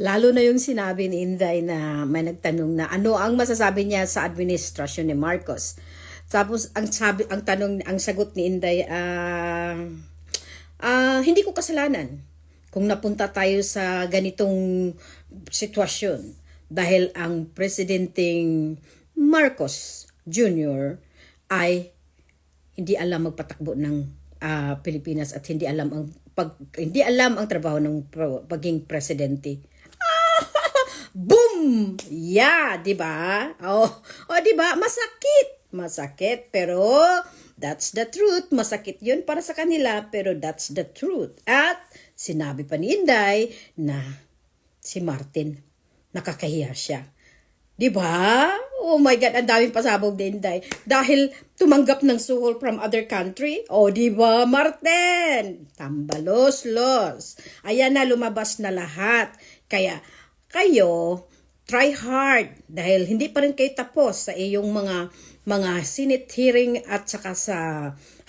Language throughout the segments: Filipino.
Lalo na yung sinabi ni Inday na may nagtanong na ano ang masasabi niya sa administrasyon ni Marcos. Tapos ang sabi ang tanong ang sagot ni Inday ah ah, hindi ko kasalanan kung napunta tayo sa ganitong sitwasyon dahil ang presidenteng Marcos Jr. ay hindi alam magpatakbo ng ah, Pilipinas at hindi alam ang pag hindi alam ang trabaho ng pagiging presidente. Boom! Yeah, 'di ba? Oh, oh 'di ba? Masakit. Masakit, pero that's the truth. Masakit 'yun para sa kanila, pero that's the truth. At sinabi pa ni Inday na si Martin nakakahiya siya. 'Di ba? Oh my God, ang daming pasabog din, Inday. Dahil tumanggap ng suhol from other country. Oh, 'di ba, Martin? Tambalos-los. Ayan na, lumabas na lahat. Kaya, kayo, try hard. Dahil hindi pa rin kayo tapos sa iyong mga mga Senate hearing at saka sa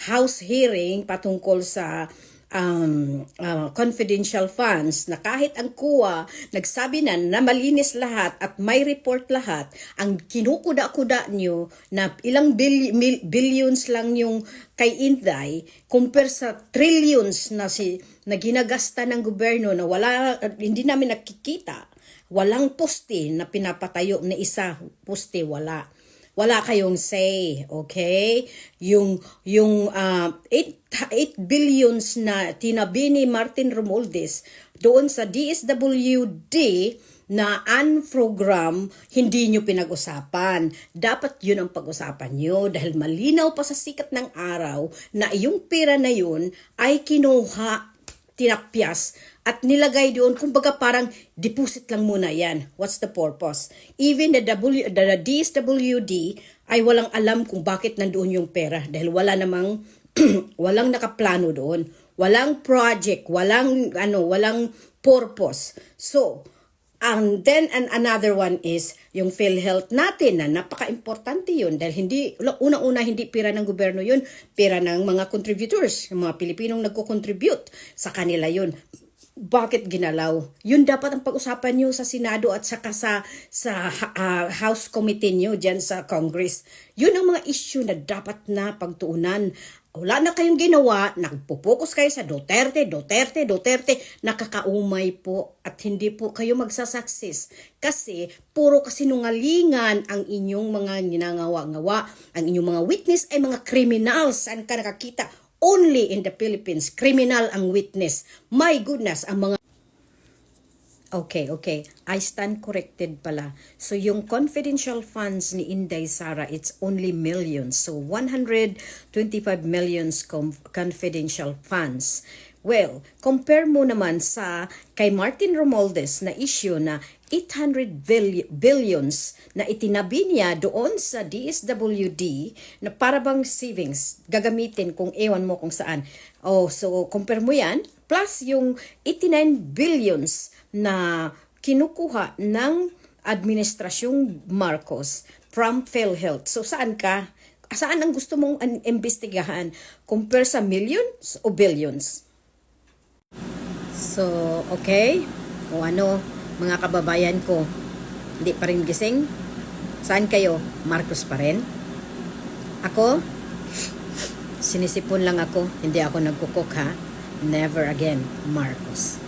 House hearing patungkol sa um, uh, confidential funds na kahit ang kuwa nagsabi na na malinis lahat at may report lahat, ang kinukuda-kuda nyo na ilang bil- mil- billions lang yung kay Inday compare sa trillions na si na ginagasta ng gobyerno na wala hindi namin nakikita. Walang poste na pinapatayo na isa poste wala wala kayong say, okay? Yung yung uh, 8 8 billions na tinabi ni Martin Romualdez doon sa DSWD na unprogram, hindi nyo pinag-usapan. Dapat yun ang pag-usapan nyo dahil malinaw pa sa sikat ng araw na yung pera na yun ay kinuha tinapyas at nilagay doon, kumbaga parang deposit lang muna yan. What's the purpose? Even the, w, the, DSWD ay walang alam kung bakit nandoon yung pera dahil wala namang, walang nakaplano doon. Walang project, walang, ano, walang purpose. So, And then and another one is yung PhilHealth natin na napaka-importante yun dahil hindi una-una hindi pira ng gobyerno yun, pira ng mga contributors, yung mga Pilipinong nagko-contribute sa kanila yun. Bakit ginalaw? Yun dapat ang pag-usapan nyo sa Senado at saka sa, sa uh, House Committee nyo dyan sa Congress. Yun ang mga issue na dapat na pagtuunan wala na kayong ginawa, nagpo-focus kayo sa Duterte, Duterte, Duterte, nakakaumay po at hindi po kayo magsasucess kasi puro kasinungalingan ang inyong mga ginagawa-gawa. Ang inyong mga witness ay mga criminals. Saan ka nakakita? Only in the Philippines, criminal ang witness. My goodness, ang mga Okay, okay. I stand corrected pala. So yung confidential funds ni Inday Sara, it's only millions. So 125 millions confidential funds. Well, compare mo naman sa kay Martin Romualdez na issue na 800 bill- billions na itinabi niya doon sa DSWD na para bang savings gagamitin kung ewan mo kung saan. Oh, so compare mo yan plus yung 89 billions na kinukuha ng administrasyong Marcos from PhilHealth. So saan ka? Saan ang gusto mong an- imbestigahan? Compare sa millions o billions? So, okay. O ano, mga kababayan ko, hindi pa rin gising? Saan kayo? Marcos pa rin? Ako? Sinisipon lang ako. Hindi ako nagkukok ha. Never again, Marcos.